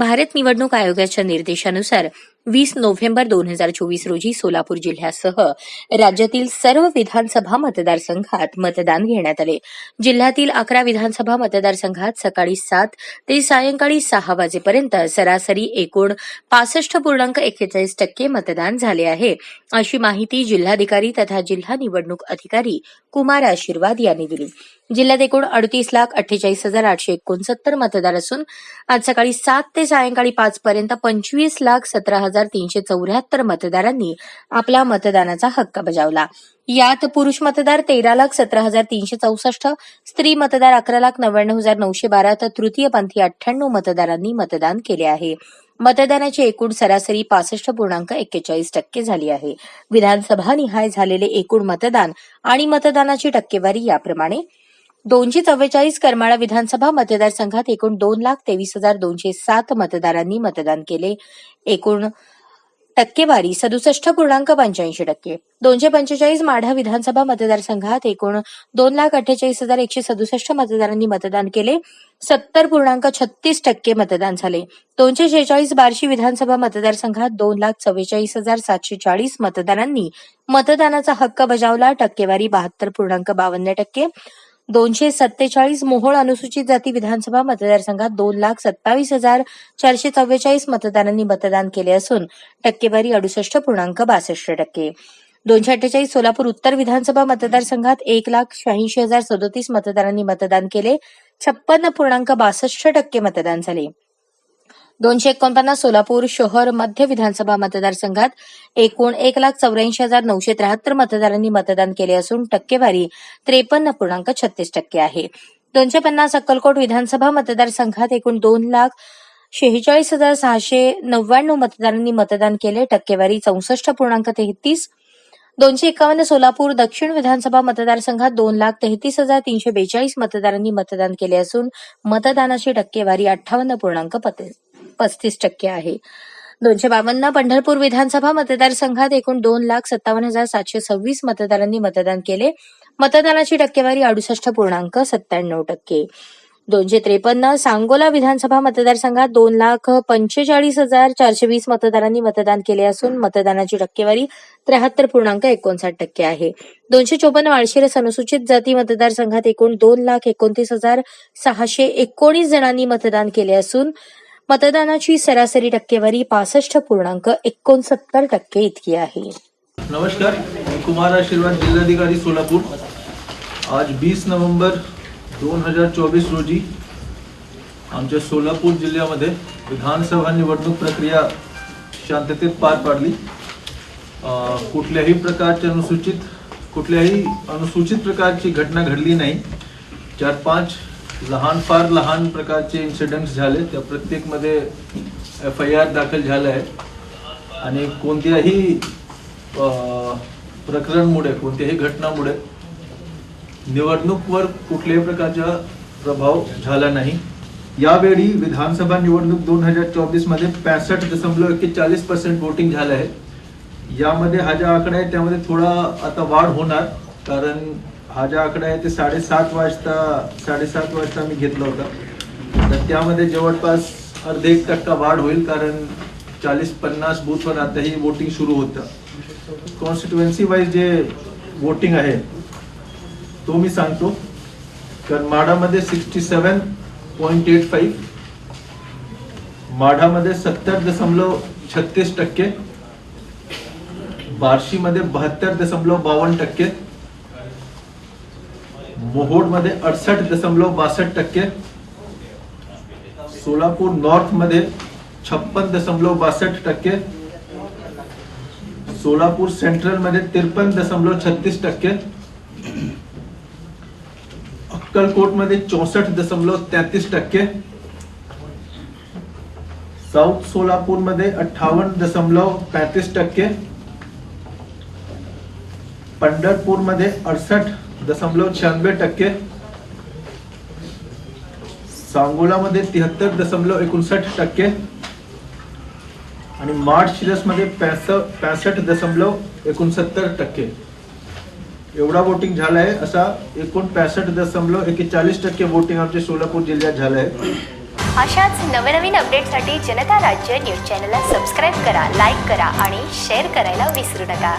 भारत निवडणूक आयोगाच्या निर्देशानुसार वीस नोव्हेंबर दोन हजार चोवीस रोजी सोलापूर जिल्ह्यासह राज्यातील सर्व विधानसभा मतदारसंघात मतदान घेण्यात आले. जिल्ह्यातील अकरा विधानसभा मतदारसंघात सकाळी सात ते सायंकाळी सहा वाजेपर्यंत सरासरी एकूण पासष्ट पूर्णांक एक्केचाळीस टक्के मतदान झाले आहे. अशी माहिती जिल्हाधिकारी तथा जिल्हा निवडणूक अधिकारी कुमार आशीर्वाद यांनी दिली. जिल्ह्यात एकूण अडतीस लाख अठ्ठेचाळीस हजार आठशे एकोणसत्तर मतदार असून आज सकाळी सात ते सायंकाळी पाच पर्यंत पंचवीस लाख सतरा हजार तीनशे चौऱ्याहत्तर मतदारांनी आपला मतदानाचा हक्क बजावला. यात पुरुष मतदार तेरा लाख सतरा हजार तीनशे चौसष्ट स्त्री मतदार अकरा लाख नव्याण्णव हजार नऊशे बारा तर तृतीयपंथी अठ्ठ्याण्णव मतदारांनी मतदान केले आहे. मतदानाची एकूण सरासरी पासष्ट पूर्णांक एक्केचाळीस टक्के झाली आहे. विधानसभा निहाय झालेले एकूण मतदान आणि मतदानाची टक्केवारी याप्रमाणे दोनशे चव्वेचाळीस करमाळा विधानसभा मतदारसंघात एकूण दोन लाख तेवीस हजार दोनशे सात मतदारांनी मतदान केले. एकूण टक्केवारी सदुसष्ट पूर्णांक पंच्याऐंशी टक्के. दोनशे पंचेचाळीस माढा विधानसभा मतदारसंघात एकूण दोन लाख अठ्ठेचाळीस हजार एकशे सदुसष्ट मतदारांनी मतदान केले. सत्तर पूर्णांक छत्तीस टक्के मतदान झाले. दोनशे शेहेचाळीस बार्शी विधानसभा मतदारसंघात दोन लाख चव्वेचाळीस हजार सातशे चाळीस मतदारांनी मतदानाचा हक्क बजावला. टक्केवारी बहात्तर पूर्णांक बावन्न टक्के. दोनशे सत्तेचाळीस मोहोळ अनुसूचित जाती विधानसभा मतदारसंघात दोन लाख सत्तावीस हजार चारशे चव्वेचाळीस मतदारांनी मतदान केले असून टक्केवारी अडुसष्ट पूर्णांक बासष्ट टक्के. दोनशे अठ्ठेचाळीस सोलापूर उत्तर विधानसभा मतदारसंघात एक लाख शहाऐंशी हजार सदोतीस मतदारांनी मतदान केले. छप्पन्न पूर्णांक बासष्ट टक्के मतदान झाले. दोनशे एकोणपन्नास सोलापूर शहर मध्य विधानसभा मतदारसंघात एकूण एक लाख चौऱ्याऐंशी हजार नऊशे त्र्याहत्तर मतदारांनी मतदान केले असून टक्केवारी त्रेपन्न पूर्णांक छत्तीस टक्के आहे. दोनशे पन्नास अक्कलकोट विधानसभा मतदारसंघात एकूण दोन लाख शेहेचाळीस हजार सहाशे नव्याण्णव मतदारांनी मतदान केले. टक्केवारी चौसष्ट पूर्णांक तेहतीस. दोनशे एकावन्न सोलापूर दक्षिण विधानसभा मतदारसंघात दोन लाख तेहतीस हजार तीनशे बेचाळीस मतदारांनी मतदान केले असून मतदानाची टक्केवारी अठ्ठावन्न पूर्णांक पते- पस्तीस टक्के आहे. दोनशे बावन्न पंढरपूर विधानसभा मतदारसंघात एकूण दोन लाख सत्तावन्न हजार सातशे सव्वीस मतदारांनी मतदान केले. मतदानाची टक्केवारी अडुसष्ट पूर्णांक सत्त्याण्णव टक्के. दोनशे त्रेपन्न सांगोला विधानसभा मतदारसंघात दोन लाख पंचेचाळीस हजार चारशे वीस मतदारांनी मतदान केले असून मतदानाची टक्केवारी त्र्याहत्तर पूर्णांक एकोणसाठ टक्के आहे. दोनशे चोपन्न माळशिरस अनुसूचित जाती मतदारसंघात एकूण दोन लाख एकोणतीस हजार सहाशे एकोणीस जणांनी मतदान केले असून मतदानाची सरासरी टक्केवारी पासष्ट पूर्णांक एकोणसत्तर टक्के इतकी आहे. नमस्कार मी कुमार आशीर्वाद जिल्हाधिकारी सोलापूर. आज वीस नोव्हेंबर दोन हजार चोवीस रोजी आमच्या सोलापूर जिल्ह्यामध्ये विधानसभा निवडणूक प्रक्रिया शांततेत पार पाडली. कुठल्याही प्रकारचे अनुसूचित कुठल्याही अनुसूचित प्रकारची घटना घडली नाही. चार पाच लहान फार लहान प्रकारचे इन्सिडेंट्स झाले. त्या प्रत्येकमध्ये एफ आय आर दाखल झालं आहे. आणि कोणत्याही प्रकरणमुळे कोणत्याही घटनामुळे निवडणूकवर कुठल्याही प्रकारचा प्रभाव झाला नाही. यावेळी विधानसभा निवडणूक दोन हजार चोवीसमध्ये पॅसष्ट दशमलव एक्केचाळीस पर्सेंट वोटिंग झालं आहे. यामध्ये हा ज्या आकडा आहे त्यामध्ये थोडा आता वाढ होणार. कारण हा ज्या आकडा आहे ते साडेसात वाजता साडेसात वाजता मी घेतला होता. तर त्यामध्ये जवळपास अर्धे एक टक्का वाढ होईल कारण चाळीस पन्नास बूथवर आताही वोटिंग सुरू होतं. कॉन्स्टिट्युएन्सी वाईज जे वोटिंग आहे तो मी सांगतो. कारण माढामध्ये sixty seven point eight five माढामध्ये सत्तर दशमलव छत्तीस टक्के बार्शीमध्ये बहात्तर दशमलव बावन्न टक्के मोहोडमध्ये अडसष्ट दशमलव बासष्ट टक्के, सोलापूर नॉर्थ मध्ये छप्पन दशमलव बासष्ट टक्के, सोलापूर सेंट्रल मध्ये त्रेपन्न दशमलव छत्तीस टक्के, अक्कलकोट मध्ये चौसष्ट दशमलव तेहतीस टक्के साऊथ सोलापूर मध्ये अठ्ठावन्न दशमलव पैंतीस टक्के, पंढरपूर मध्ये अडसष्ट दशमलव शहाण्णव टक्के. सांगोलामध्ये तिहत्तर दशमलव एकोणसाठ टक्के. आणि मार्च शिरसमध्ये पॅसष्ट पॅसष्ट दशमलव एकोणसत्तर टक्के. एवढा वोटिंग झाला आहे असा एकूण पॅसष्ट दशमलव एकेचाळीस टक्के वोटिंग आमच्या सोलापूर जिल्ह्यात झालं आहे अशाच नवनवीन अपडेटसाठी जनता राज्य न्यूज चॅनलला सबस्क्राईब करा लाईक करा आणि शेअर करायला विसरू नका.